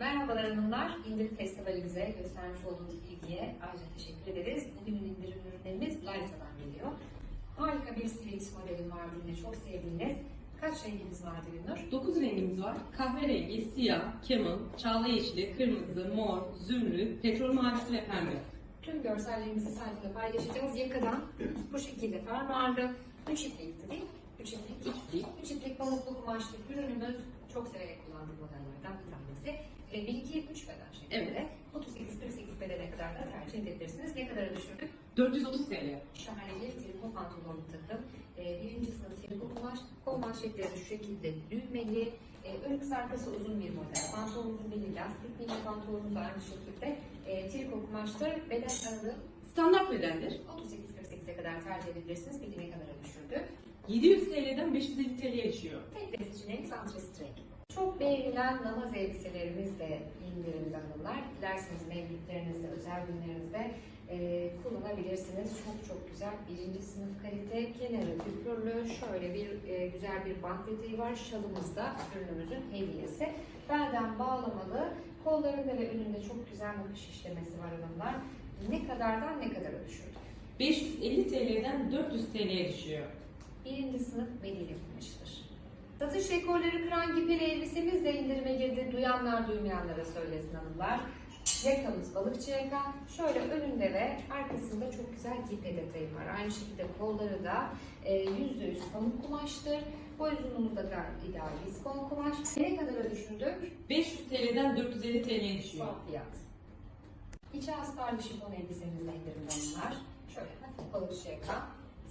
Merhabalar hanımlar. İndirim festivalimize göstermiş olduğunuz ilgiye ayrıca teşekkür ederiz. Bugünün indirim ürünlerimiz Lysa'dan geliyor. Harika bir Sivix modelim var yine çok sevdiğiniz. Kaç rengimiz var Gülnur? 9 rengimiz var. Kahverengi, siyah, keman, çağla yeşili, kırmızı, mor, zümrüt, petrol mavisi ve pembe. Tüm görsellerimizi sayfada paylaşacağız. Yakadan bu şekilde fermuarlı. Üç iplikti değil mi? Üç iplik. İkili. Üç iplik pamuklu kumaşlı ürünümüz. Çok severek kullandığım modellerden bir tanesi. E, 1, 2, 3 beden şeklinde. 38-48 bedene kadar da tercih edebilirsiniz. Ne kadara düşürdük? 430 TL. Şahane bir triko pantolon takım. Ee, birinci sınıf triko kumaş. Kol manşetleri şu şekilde düğmeli. Ee, ön kısa arkası uzun bir model. Pantolonumuzun belli lastik mini pantolonumuz aynı şekilde. Ee, triko kumaştır. Beden aralığı Standart bedendir. 38-48'e kadar tercih edebilirsiniz. Peki ne kadara düşürdük? 700 TL'den 550 TL'ye düşüyor. Tek seçeneğimiz antres renk. Çok beğenilen namaz elbiselerimiz de indirimde hanımlar. Dilerseniz mevlütlerinizde, özel günlerinizde e, kullanabilirsiniz. Çok çok güzel. Birinci sınıf kalite, kenarı küpürlü, şöyle bir e, güzel bir bant detayı var. Şalımız da ürünümüzün hediyesi. Belden bağlamalı, kollarında ve önünde çok güzel nakış işlemesi var hanımlar. Ne kadardan ne kadara düşürdük? 550 TL'den 400 TL'ye düşüyor. birinci sınıf bedeli kumaştır. Satış rekorları kıran gipeli elbisemiz de indirime girdi. Duyanlar duymayanlara söylesin hanımlar. Yakamız balıkçı yaka. Şöyle önünde ve arkasında çok güzel gipe detayı var. Aynı şekilde kolları da e, %100 pamuk kumaştır. Boy uzunluğumuz da ideal viskon kumaş. Ne kadara düşürdük? 500 TL'den 450 TL'ye düşüyor. Son fiyat. İçi astarlı şifon elbisemizle indirimde onlar. Şöyle hafif balıkçı yaka.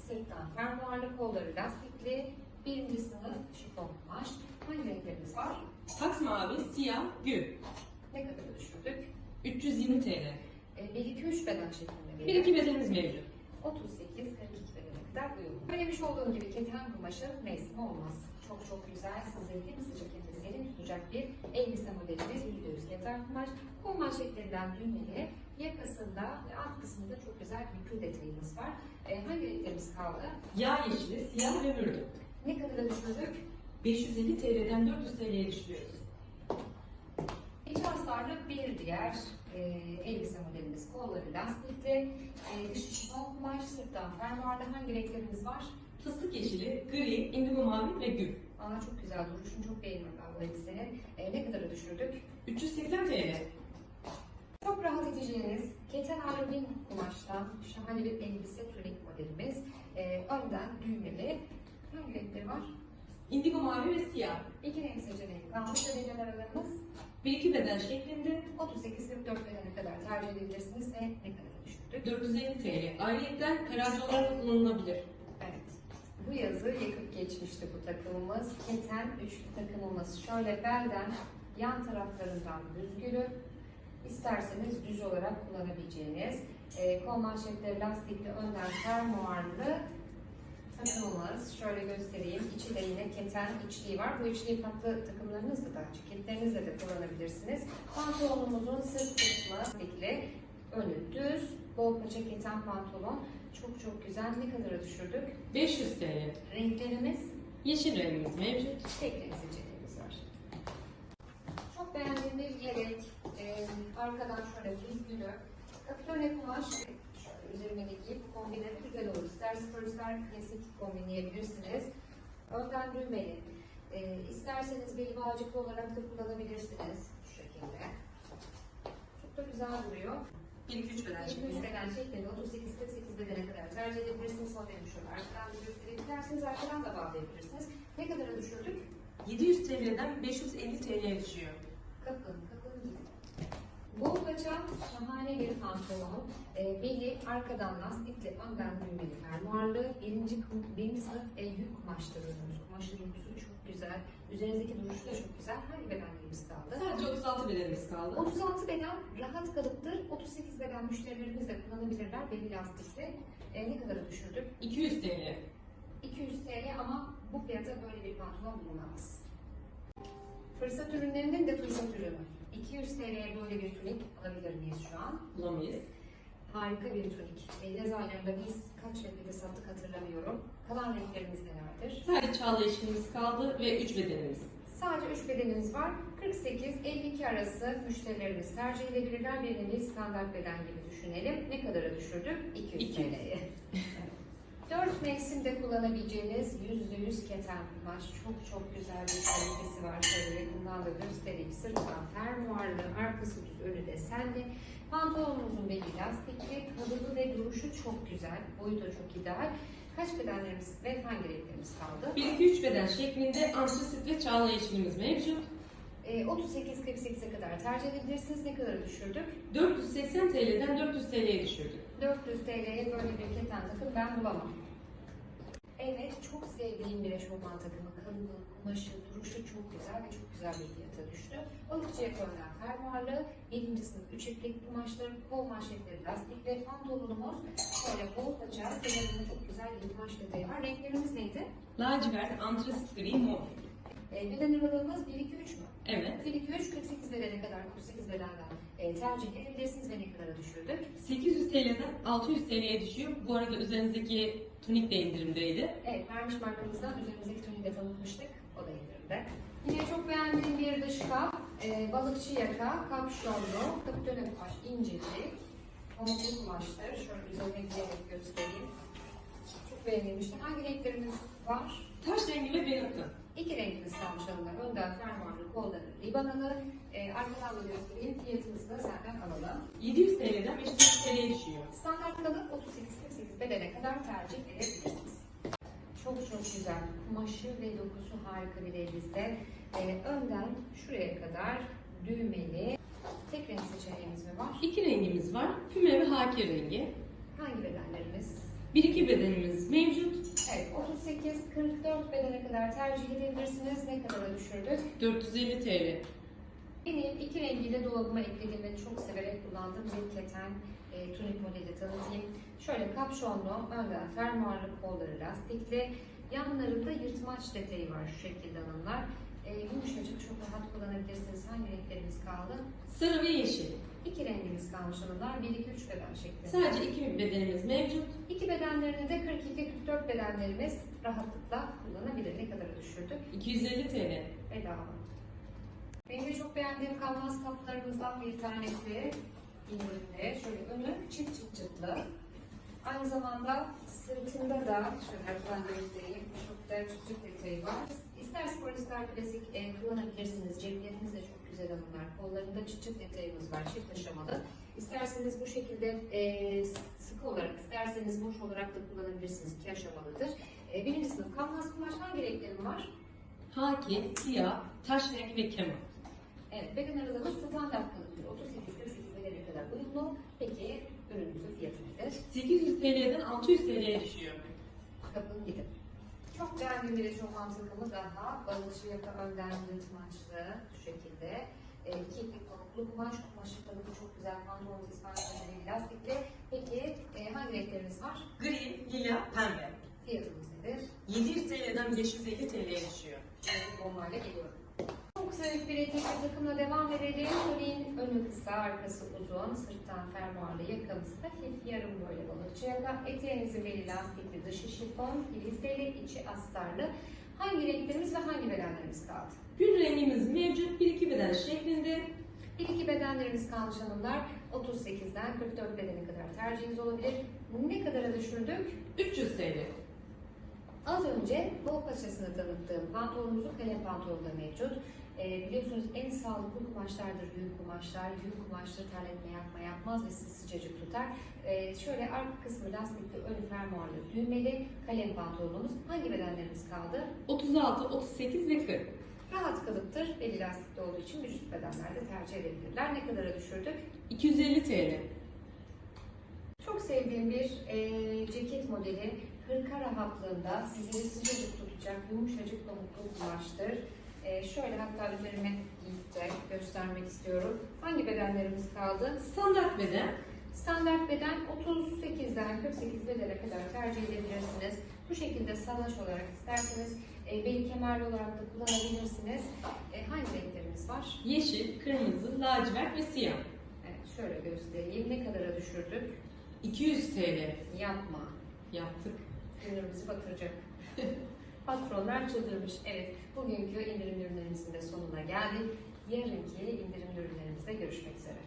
Sırttan fermuarlı, kolları lastikli. Birinci sınıf şifon kumaş. Hangi renklerimiz var? Saks mavi, siyah, gül. Ne kadar düşürdük? 320 TL. E, 1-2-3 beden şeklinde Bir iki bedenimiz mevcut. 38-42 bedene kadar uyumlu. Söylemiş olduğum gibi keten kumaşı mevsimi olmaz. Çok çok güzel, sizi hem sıcak hem de serin tutacak bir elbise modelimiz. %100 keten kumaş. Kol manşetlerinden düğmeli, yakasında ve alt kısmında çok güzel bir pül detayımız var. E, hangi renklerimiz kaldı? Yağ yeşili, siyah ve mürdü. Ne kadar düşürdük? 550 TL'den 400 TL'ye düşürüyoruz. İç hasarlı bir diğer e, elbise modelimiz. Kolları lastikli, e, dışı şifon kumaş, sırttan fermuarlı. Hangi renklerimiz var? Fıstık yeşili, gri, indigo mavi ve gül. Aa çok güzel duruşunu çok beğeniyorum ben bu elbisenin. E, ne kadara düşürdük? 380 TL. Çok rahat edeceğiniz keten alüminyum kumaştan şahane bir elbise tunik modelimiz. E, önden düğmeli. Hangi renkleri var? Indigo mavi ve siyah. İki renk seçeneği kalmış beden aralarımız. Bir iki beden şeklinde 38-44 bedene kadar tercih edebilirsiniz ve ne kadara düşürdük? 450 TL. Ayrıyeten terazi olarak kullanılabilir. Evet. Bu yazı yakıp geçmişti bu takımımız. Keten üçlü takımımız. Şöyle belden yan taraflarından büzgülü. isterseniz düz olarak kullanabileceğiniz e, kol manşetleri lastikli önden fermuarlı takımımız. Şöyle göstereyim. İçi de yine keten içliği var. Bu içliği farklı takımlarınızda da, ceketlerinizde de kullanabilirsiniz. Pantolonumuzun sırt kısmı lastikli, önü düz, bol paça keten pantolon. Çok çok güzel. Ne kadara düşürdük? 500 TL. Renklerimiz Yeşil rengimiz mevcut. tek renk seçeneğimiz var. Çok beğendiğim bir yelek. Ee, arkadan şöyle büzgülü. Kapitone kumaş. Şöyle üzerine giyip kombine güzel olur. İster spor ister klasik kombinleyebilirsiniz. Önden düğmeli. Ee, isterseniz beli bağcıklı olarak da kullanabilirsiniz. Şu şekilde. Çok da güzel duruyor. 1-2-3 beden şeklinde 38-48 bedene kadar tercih edebilirsiniz. Modeli şöyle arkadan da gösterebilirsiniz. Arkadan da bağlayabilirsiniz. Ne kadara düşürdük? 700 TL'den 550 TL'ye düşüyor. Kapın, kapın. Bol paça şahane bir pantolon. E, beli arkadan lastikli, önden düğmeli fermuarlı. Birinci, birinci sınıf e, yük kumaştır ürünümüz. Kumaşın dokusu çok güzel. Üzerindeki duruşu da çok güzel. Hangi bedenlerimiz kaldı? Sadece 36 bedenimiz kaldı. 36 beden rahat kalıptır. 38 beden müşterilerimiz de kullanabilirler. Beli lastikli. E, ne kadara düşürdük? 200 TL. 200 TL ama bu fiyata böyle bir pantolon bulunamaz. Fırsat ürünlerinin de fırsat ürünü. 200 TL'ye böyle bir tunik alabilir miyiz şu an? Bulamayız. Harika bir tunik. E, yaz aylarında biz kaç renkte sattık hatırlamıyorum. Kalan renklerimiz nelerdir? Sadece çağla yeşilimiz kaldı ve 3 bedenimiz. Sadece 3 bedenimiz var. 48-52 arası müşterilerimiz tercih edebilirler. Bir nevi standart beden gibi düşünelim. Ne kadara düşürdük? 200 200. TL'ye. 4 mevsimde kullanabileceğiniz %100 keten kumaş. Çok çok güzel bir kalitesi var. Şöyle yakından da göstereyim. Sırttan fermuarlı, arkası düz, önü desenli. Pantolonumuzun beli lastikli, kalıbı ve duruşu çok güzel. Boyu da çok ideal. Kaç bedenlerimiz ve hangi renklerimiz kaldı? 1-2-3 beden şeklinde antrasit ve çağla yeşilimiz mevcut. Ee, 38-48'e kadar tercih edebilirsiniz. Ne kadar düşürdük? 480 TL'den 400 TL'ye düşürdük. 400 TL'ye böyle bir keten takım ben bulamam. Evet, çok sevdiğim bir eşofman takımı. Kalıbı, kumaşı, duruşu çok güzel ve çok güzel bir fiyata düştü. Balıkçıya koyulan fermuarlı, 7. sınıf 3 iplik kumaşları, kol manşetleri lastikli, pantolonumuz şöyle bol paça, kenarında çok güzel bir kumaş detayı var. Renklerimiz neydi? Lacivert, antrasit gri, mor. E, beden aralığımız 1-2-3 mü? Evet. 1-2-3, 48 bedene kadar, 48 bedenden e, tercih edebilirsiniz ve ne kadara düşürdük? 800 TL'den 600 TL'ye düşüyor. Bu arada üzerinizdeki tunik de indirimdeydi. Evet, vermiş markamızdan üzerimizdeki tünü de tanıtmıştık. O da indirimde. Yine çok beğendiğim bir dışka, e, balıkçı yaka, kapşonlu, kapitone kumaş, incecik, pamuklu kumaştır. Şöyle üzerine giyerek göstereyim. Çok beğenilmişti. Hangi renklerimiz var? Taş rengi ve benakı. İki rengimiz kalmış hanımlar. Önden fermuarlı, kolları ribanalı. E, arkadan da göstereyim. Fiyatımızı da senden alalım. 700 TL'den 500 TL'ye düşüyor. Standart kalıp 38-48 bedene kadar tercih edebilirsiniz. Çok çok güzel. Kumaşı ve dokusu harika bir elinizde. Ee, önden şuraya kadar düğmeli. Tek renk seçeneğimiz mi var? İki rengimiz var. Füme ve haki rengi. Hangi bedenlerimiz? 1-2 bedenimiz mevcut. Evet, 38-44 bedene kadar tercih edebilirsiniz. Ne kadara düşürdük? 450 TL. Benim iki rengiyle dolabıma eklediğim ve çok severek kullandığım bir keten e, tunik modeli tanıtayım. Şöyle kapşonlu, önden fermuarlı kolları lastikli, yanlarında yırtmaç detayı var şu şekilde hanımlar. E, yumuşacık, çok rahat kullanabilirsiniz. Hangi renklerimiz kaldı? Sarı ve yeşil. İki rengimiz kalmış hanımlar. 1-2-3 beden şeklinde. Sadece iki bedenimiz mevcut. İki bedenlerini de 42-44 bedenlerimiz rahatlıkla kullanabilir. Ne kadar düşürdük? 250 TL. Bedava. Benim de çok beğendiğim kanvas kaplarımızdan bir tanesi indirimli. Şöyle önü çift çıt çıtlı. Aynı zamanda sırtında da şöyle ben göstereyim. Çok çıt çıt detayı var. İster spor ister klasik e, kullanabilirsiniz. Cepleriniz de çok güzel hanımlar. Kollarında çıt detayımız var. Çift aşamalı. İsterseniz bu şekilde e, sıkı olarak, isterseniz boş olarak da kullanabilirsiniz. İki aşamalıdır. E, birinci sınıf kanvas kumaş hangi renklerim var? Haki, siyah, taş rengi ve keman. Evet, beden aralığımız standart kalıptır. 38-48 bedene kadar uyumlu. Peki ürünümüzün fiyatı nedir? 800 TL'den 600 TL'ye düşüyor. Kapın gidin. Çok beğendiğim bir eşofman takımı daha. Balıkçı yaka önden yırtmaçlı şu şekilde. E, iki iplik pamuklu kumaş, kumaşı kalıbı çok güzel. Pantolonumuz İspanyol lastikli. Peki e, hangi renklerimiz var? Gri, lila, pembe. Fiyatımız nedir? 700 TL'den 550 TL'ye düşüyor. Bombayla geliyorum. Çok sevdik bir etek ve takımla devam edelim. Turin önü kısa, arkası uzun, sırttan fermuarlı yakamız hafif yarım böyle balıkçı yaka. Eteğinizin beli lastikli, dışı şifon, filizeli, içi astarlı. Hangi renklerimiz ve hangi bedenlerimiz kaldı? Gül rengimiz mevcut 1-2 beden şeklinde. Bir iki bedenlerimiz kalmış hanımlar. 38'den 44 bedene kadar tercihiniz olabilir. Ne kadara düşürdük? 300 TL. Az önce bol paçasını tanıttığım pantolonumuzun kalem pantolonu da mevcut. Ee, biliyorsunuz en sağlıklı kumaşlardır yün kumaşlar. Yün kumaşları terletme yapma yapmaz ve sizi sıcacık tutar. Ee, şöyle arka kısmı lastikli, önü fermuarlı, düğmeli kalem pantolonumuz. Hangi bedenlerimiz kaldı? 36, 38 ve 40. Rahat kalıptır. Beli lastikli olduğu için vücut bedenlerde tercih edebilirler. Ne kadara düşürdük? 250 TL. Çok sevdiğim bir e, ceket modeli. Hırka rahatlığında sizleri sıcacık tutacak yumuşacık pamuklu kumaştır. E, şöyle hatta üzerime giyip de göstermek istiyorum. Hangi bedenlerimiz kaldı? Standart beden. Standart beden 38'den 48 bedene kadar tercih edebilirsiniz. Bu şekilde salaş olarak isterseniz e, beli kemerli olarak da kullanabilirsiniz. E, hangi renklerimiz var? Yeşil, kırmızı, lacivert ve siyah. Evet, şöyle göstereyim. Ne kadara düşürdük? 200 TL. Yapma. Yaptık. Günlerimizi batıracak. Patronlar çıldırmış. Evet, bugünkü indirimli ürünlerimizin de sonuna geldik. Yarınki indirimli ürünlerimizde görüşmek üzere.